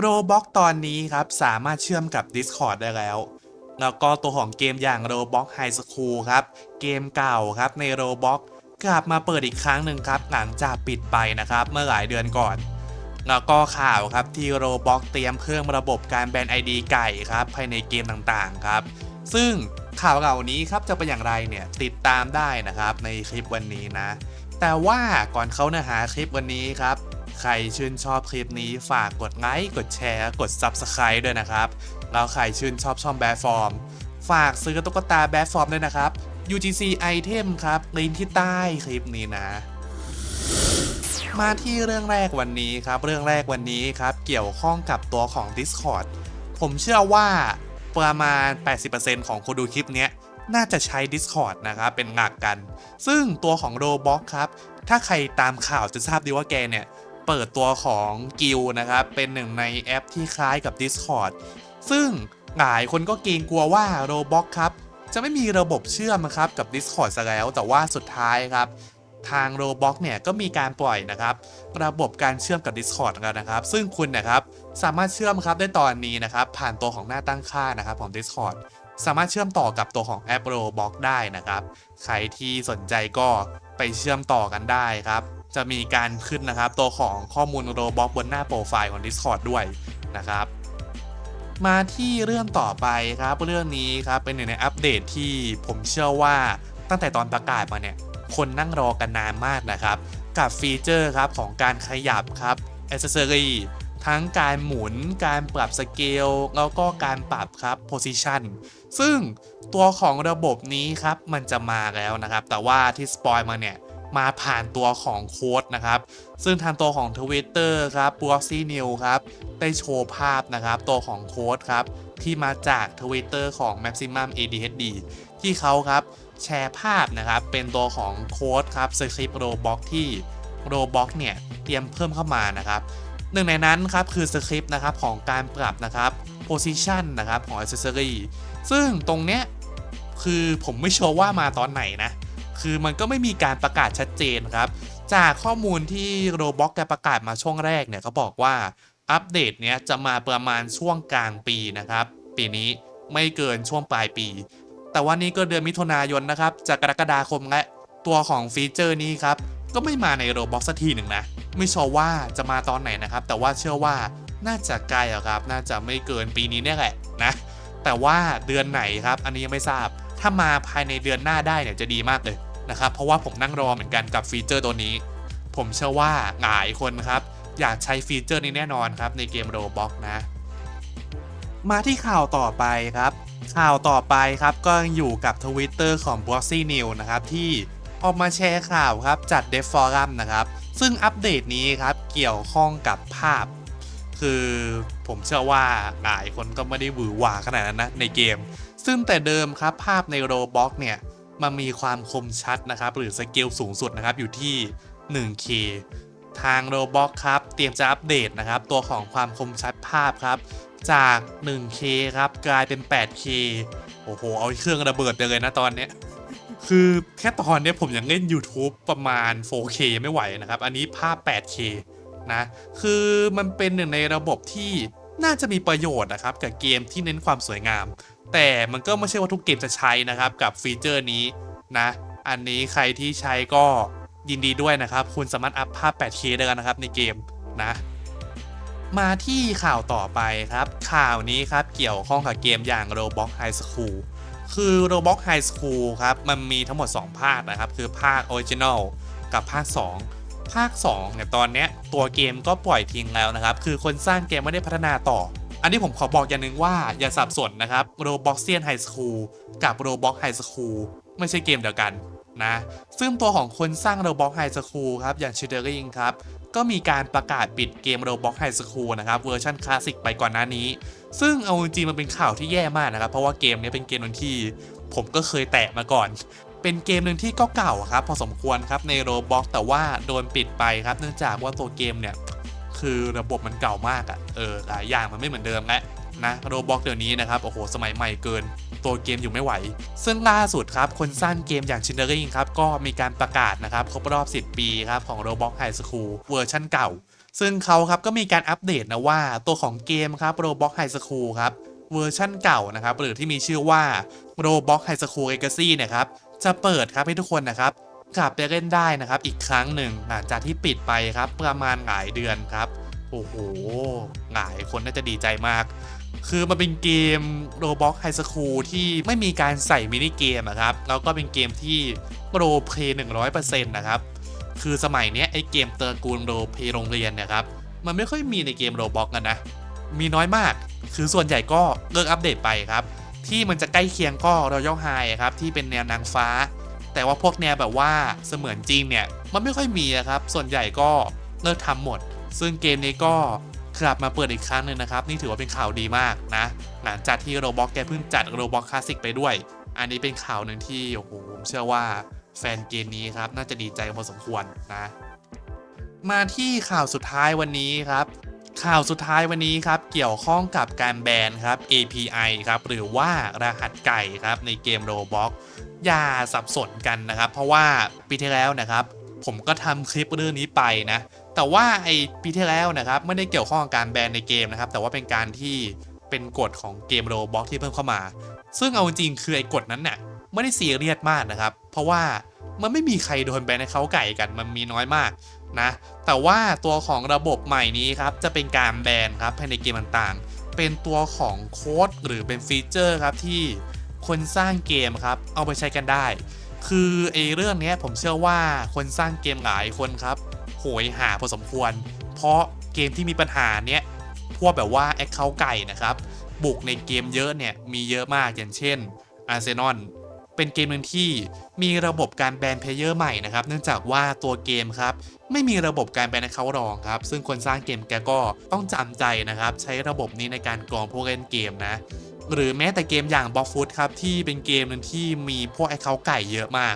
โรบ็อกตอนนี้ครับ สามารถเชื่อมกับ Discord ได้แล้ว แล้วก็ตัวของเกมอย่าง Roblox High School ครับ เกมเก่าครับใน Roblox กลับมาเปิดอีกครั้งหนึ่งครับ หลังจากปิดไปนะครับ เมื่อหลายเดือนก่อน แล้วก็ข่าวครับที่ Roblox เตรียมเพิ่มระบบการแบน ID ไก่ครับ ภายในเกมต่างๆครับ ซึ่งข่าวเหล่านี้ครับจะเป็นอย่างไรเนี่ยติดตามได้นะครับในคลิปวันนี้นะ แต่ว่าก่อนเข้าเนื้อหาคลิปวันนี้ครับ ใครชื่นชอบคลิปนี้ฝากกดไลค์ กดแชร์ กด Subscribe ด้วยนะครับ แล้วใครชื่นชอบช่องแบดฟอร์ม ฝากซื้อตุ๊กตาแบดฟอร์มด้วยนะครับ UGC Item ครับลิงก์ที่ใต้คลิปนี้นะ มาที่เรื่องแรกวันนี้ครับ เรื่องแรกวันนี้ครับ เกี่ยวข้องกับตัวของ Discord ผมเชื่อว่าประมาณ 80%ของคนดูคลิปเนี้ยน่าจะใช้ Discord นะครับ เป็นหลักกัน ซึ่งตัวของ Roblox ครับ ถ้าใครตามข่าวจะทราบดีว่าแกเนี่ย เปิดตัวของกิลนะครับ เป็นหนึ่งในแอปที่คล้ายกับ Discord ซึ่งหลายคนก็เกรงกลัวว่า Roblox ครับจะไม่มีระบบเชื่อมครับกับ Discord ซะแล้ว แต่ว่าสุดท้ายครับ ทาง Roblox เนี่ยก็มีการปล่อยนะครับ ระบบการเชื่อมกับ Discord กันนะครับ ซึ่งคุณนะครับสามารถเชื่อมครับได้ตอนนี้นะครับ ผ่านตัวของหน้าตั้งค่านะครับของ Discord สามารถเชื่อมต่อกับตัวของแอป Roblox ได้นะครับ ใครที่สนใจก็ไปเชื่อมต่อกันได้ครับ จะมีการขึ้นนะครับ ตัวของข้อมูล Roblox บนหน้าโปรไฟล์ของ Discord ด้วยนะครับ มาที่เรื่องต่อไปครับเรื่องนี้ครับเป็นหนึ่งในอัปเดตที่ผมเชื่อว่าตั้งแต่ตอนประกาศมาเนี่ย คนนั่งรอกันนานมากนะครับ กับฟีเจอร์ครับของการขยับครับอ c เซอรี่ทั้งการหมุน การปรับสเกล แล้วก็การปรับครับ position ซึ่งตัวของระบบนี้ครับมันจะมาแล้วนะครับ แต่ว่าที่สปอยมาเนี่ย มาผ่านตัวของโค้ดนะครับ ซึ่งทางตัวของ Twitter ครับ b r o x y New ครับได้โชว์ภาพนะครับตัวของโค้ดครับที่มาจาก Twitter ของ Maximum ADHD ที่เขาครับแชร์ภาพนะครับเป็นตัวของโค้ดครับสคริปต์ Roblox ที่ Roblox เนี่ยเตรียมเพิ่มเข้ามานะครับหนึ่งในนั้นครับคือสคริปต์นะครับของการปรับนะครับ position นะครับของ accessory ซึ่งตรงเนี้ยคือผมไม่ชัวร์ว่ามาตอนไหนนะ คือมันก็ไม่มีการประกาศชัดเจนครับ จากข้อมูลที่ Roblox แกประกาศมาช่วงแรกเนี่ยเขาบอกว่าอัปเดตเนี้ยจะมาประมาณช่วงกลางปีนะครับ ปีนี้ไม่เกินช่วงปลายปี แต่ว่านี่ก็เดือนมิถุนายนนะครับจากกรกฎาคมและตัวของฟีเจอร์นี้ครับ ก็ไม่มาใน Roblox สักทีหนึ่งนะ ไม่ชัวร์ว่าจะมาตอนไหนนะครับ แต่ว่าเชื่อว่าน่าจะใกล้ครับ น่าจะไม่เกินปีนี้เนี่ยแหละนะ แต่ว่าเดือนไหนครับ อันนี้ยังไม่ทราบ ถ้ามาภายในเดือนหน้าได้เนี่ยจะดีมากเลย นะครับ เพราะว่าผมนั่งรอเหมือนกันกับฟีเจอร์ตัวนี้ ผมเชื่อว่าหลายคนครับ อยากใช้ฟีเจอร์นี้แน่นอนครับในเกม Roblox นะ มาที่ข่าวต่อไปครับ ข่าวต่อไปครับก็อยู่กับ Twitter ของ b r o x y New นะครับที่ออกมาแชร์ข่าวครับจัด Dev Forum นะครับ ซึ่งอัปเดตนี้ครับเกี่ยวข้องกับภาพ คือผมเชื่อว่าหลายคนก็ไม่ได้หวือหวาขนาดนั้นนะในเกม ซึ่งแต่เดิมครับภาพใน Roblox เนี่ย มันมีความคมชัดนะครับ หรือสเกลสูงสุดนะครับอยู่ที่ 1K ทาง Roblox ครับ เตรียมจะอัปเดตนะครับ ตัวของความคมชัดภาพครับ จาก 1K ครับกลายเป็น 8K โอ้โห เอาเครื่องระเบิดไปเลยนะตอนเนี้ยคือแค่ตอนเนี้ยผมยังเล่น YouTube ประมาณ 4K ไม่ไหวนะครับ อันนี้ภาพ 8K นะ คือมันเป็นหนึ่งในระบบที่น่าจะมีประโยชน์นะครับ กับเกมที่เน้นความสวยงาม แต่มันก็ไม่ใช่ว่าทุกเกมจะใช้นะครับกับฟีเจอร์นี้นะ อันนี้ใครที่ใช้ก็ยินดีด้วยนะครับ คุณสามารถอัพภาพ 8K ได้แล้วนะครับในเกมนะ มาที่ข่าวต่อไปครับ ข่าวนี้ครับเกี่ยวข้องกับเกมอย่าง Roblox High School คือ Roblox High School ครับ มันมีทั้งหมด 2 ภาคนะครับ คือภาค Original กับภาค 2 ภาค2เนี่ยตอนนี้ตัวเกมก็ปล่อยทิ้งแล้วนะครับ คือคนสร้างเกมไม่ได้พัฒนาต่อ อันนี้ผมขอบอกอย่างหนึ่งว่าอย่าสับสนนะครับ Robloxian High School กับ Roblox High School ไม่ใช่เกมเดียวกันนะซึ่งตัวของคนสร้าง Roblox High School ครับอย่าง c h i d e r i n g ครับก็มีการประกาศปิดเกม Roblox High School นะครับเวอร์ชันคลาสสิกไปก่อนหน้านี้ ซึ่งเอาจริงมันเป็นข่าวที่แย่มากนะครับ เพราะว่าเกมนี้เป็นเกมหนึงที่ผมก็เคยแตะมาก่อน เป็นเกมหนึ่งที่ก็เก่าครับ พอสมควรครับใน Roblox แต่ว่าโดนปิดไปครับ เนื่องจากว่าตัวเกมเนี่ย คือระบบมันเก่ามากอะ่ะเออหลายอย่างมันไม่เหมือนเดิมแล้วนะโรบอกเดี๋ยวนี้นะครับโอ้โหสมัยใหม่เกินตัวเกมอยู่ไม่ไหว ซึ่งล่าสุดครับ คนสร้างเกมอย่างชินเดอร์ริงครับ ก็มีการประกาศนะครับ ครบรอบ 10 ปีครับของ Roblox High School เวอร์ชันเก่า ซึ่งเขาครับก็มีการอัปเดตนะว่าตัวของเกมครับ Roblox High School ครับเวอร์ชั่นเก่านะครับหรือที่มีชื่อว่า Roblox High School Legacy นะครับจะเปิดครับให้ทุกคนนะครับ กลับไปเล่นได้นะครับ อีกครั้งหนึ่งหลังจากที่ปิดไปครับ ประมาณหลายเดือนครับ โอ้โหหลายคนน่าจะดีใจมาก คือมันเป็นเกม Roblox High School ที่ไม่มีการใส่มินิเกมอะครับ แล้วก็เป็นเกมที่โปรเพย์100%นะครับ คือสมัยนี้ไอเกมเตอร์กูลโรเพย์โรงเรียนเนี่ยครับ มันไม่ค่อยมีในเกมโรบ็อกกันนะ มีน้อยมาก คือส่วนใหญ่ก็เลิกอัปเดตไปครับ ที่มันจะใกล้เคียงก็รอยัลไฮครับ ที่เป็นแนวนางฟ้า แต่ว่าพวกแนวแบบว่าเสมือนจริงเนี่ยมันไม่ค่อยมีอะครับ ส่วนใหญ่ก็เลิกทำหมด ซึ่งเกมนี้ก็กลับมาเปิดอีกครั้งหนึ่งนะครับ นี่ถือว่าเป็นข่าวดีมากนะ หลังจากที่โรบ็อกแกเพิ่งจัดโรบ็อกคลาสสิกไปด้วย อันนี้เป็นข่าวหนึ่งที่โอ้โหผมเชื่อว่าแฟนเกมนี้ครับน่าจะดีใจพอสมควรนะ มาที่ข่าวสุดท้ายวันนี้ครับ ข่าวสุดท้ายวันนี้ครับเกี่ยวข้องกับการแบนครับ API ครับหรือว่ารหัสไก่ครับในเกม Roblox อย่าสับสนกันนะครับ เพราะว่าปีที่แล้วนะครับ ผมก็ทำคลิปเรื่องนี้ไปนะ แต่ว่าไอปีที่แล้วนะครับไม่ได้เกี่ยวข้องกับการแบนในเกมนะครับ แต่ว่าเป็นการที่เป็นกฎของเกม Roblox ที่เพิ่มเข้ามา ซึ่งเอาจริงคือไอ้กฎนั้นเนี่ยไม่ได้ซีเรียสมากนะครับ เพราะว่ามันไม่มีใครโดนแบนในเขาไก่กันมันมีน้อยมาก นะแต่ว่าตัวของระบบใหม่นี้ครับจะเป็นการแบนครับภายในเกมต่างๆ เป็นตัวของโค้ดหรือเป็นฟีเจอร์ครับที่คนสร้างเกมครับเอาไปใช้กันได้ คือไอ้เรื่องนี้ผมเชื่อว่าคนสร้างเกมหลายคนครับโหยหาพอสมควร เพราะเกมที่มีปัญหาเนี้ยพวกแบบว่าแอคเคาท์ไก่นะครับบุกในเกมเยอะเนี่ยมีเยอะมากอย่างเช่นอาร์เซนอล เป็นเกมหนึ่งที่มีระบบการแบนเพลเยอร์ใหม่นะครับ เนื่องจากว่าตัวเกมครับไม่มีระบบการแบนเขารองครับ ซึ่งคนสร้างเกมแกก็ต้องจำใจนะครับ ใช้ระบบนี้ในการกรองผู้เล่นเกมนะหรือแม้แต่เกมอย่างบล็อกฟุตครับ ที่เป็นเกมหนึ่งที่มีพวกไอเคาไก่เยอะมาก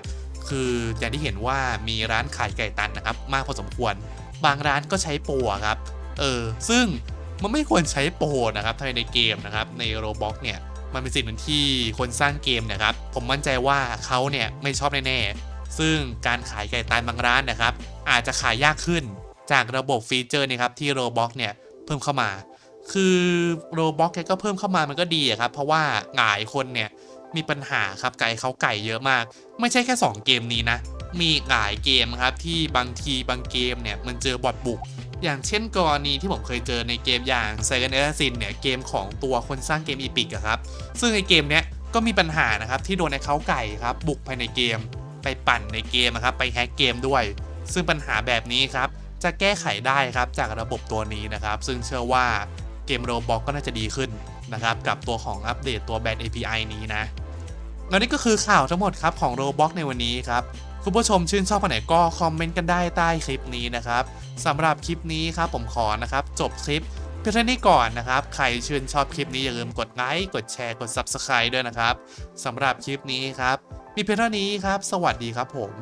คืออย่างที่เห็นว่ามีร้านขายไก่ตันนะครับ มากพอสมควร บางร้านก็ใช้โปรอะครับ เออ ซึ่งมันไม่ควรใช้โปรนะครับภายในเกมนะครับ ในโรบ็อกเนี่ย มันเป็นสิ่งหนึ่งที่คนสร้างเกมนะครับ ผมมั่นใจว่าเขาเนี่ยไม่ชอบแน่ๆ ซึ่งการขายไก่ตันบางร้านนะครับ อาจจะขายยากขึ้นจากระบบฟีเจอร์นะครับที่ Roblox เนี่ยเพิ่มเข้ามา คือ Roblox แกก็เพิ่มเข้ามามันก็ดีอะครับ เพราะว่าหลายคนเนี่ยมีปัญหาครับไก่เขาไก่เยอะมาก ไม่ใช่แค่ 2 เกมนี้นะ มีหลายเกมครับที่บางทีบางเกมเนี่ยมันเจอบอทบุก อย่างเช่นกรณีที่ผมเคยเจอในเกมอย่าง s e g a n a s s i n เนี่ยเกมของตัวคนสร้างเกมอีพิกครับ ซึ่งในเกมเนี้ยก็มีปัญหานะครับที่โดนในเขาไก่ครับบุกภายในเกม ไปปั่นในเกมนะครับไปแฮกเกมด้วย ซึ่งปัญหาแบบนี้ครับจะแก้ไขได้ครับจากระบบตัวนี้นะครับ ซึ่งเชื่อว่าเกมโรบอกก็น่าจะดีขึ้นนะครับกับตัวของอัปเดตตัวแบน API นี้นะแล้วนี่ก็คือข่าวทั้งหมดครับของ Roblox ในวันนี้ครับ คุณผู้ชมชื่นชอบอันไหนก็คอมเมนต์กันได้ใต้คลิปนี้นะครับสำหรับคลิปนี้ครับผมขอนะครับ จบคลิปเพียงเท่านี้ก่อนนะครับ ใครชื่นชอบคลิปนี้อย่าลืมกดไลค์กดแชร์กด Subscribe ด้วยนะครับสำหรับคลิปนี้ครับ มีเพียงเท่านี้ครับ สวัสดีครับผม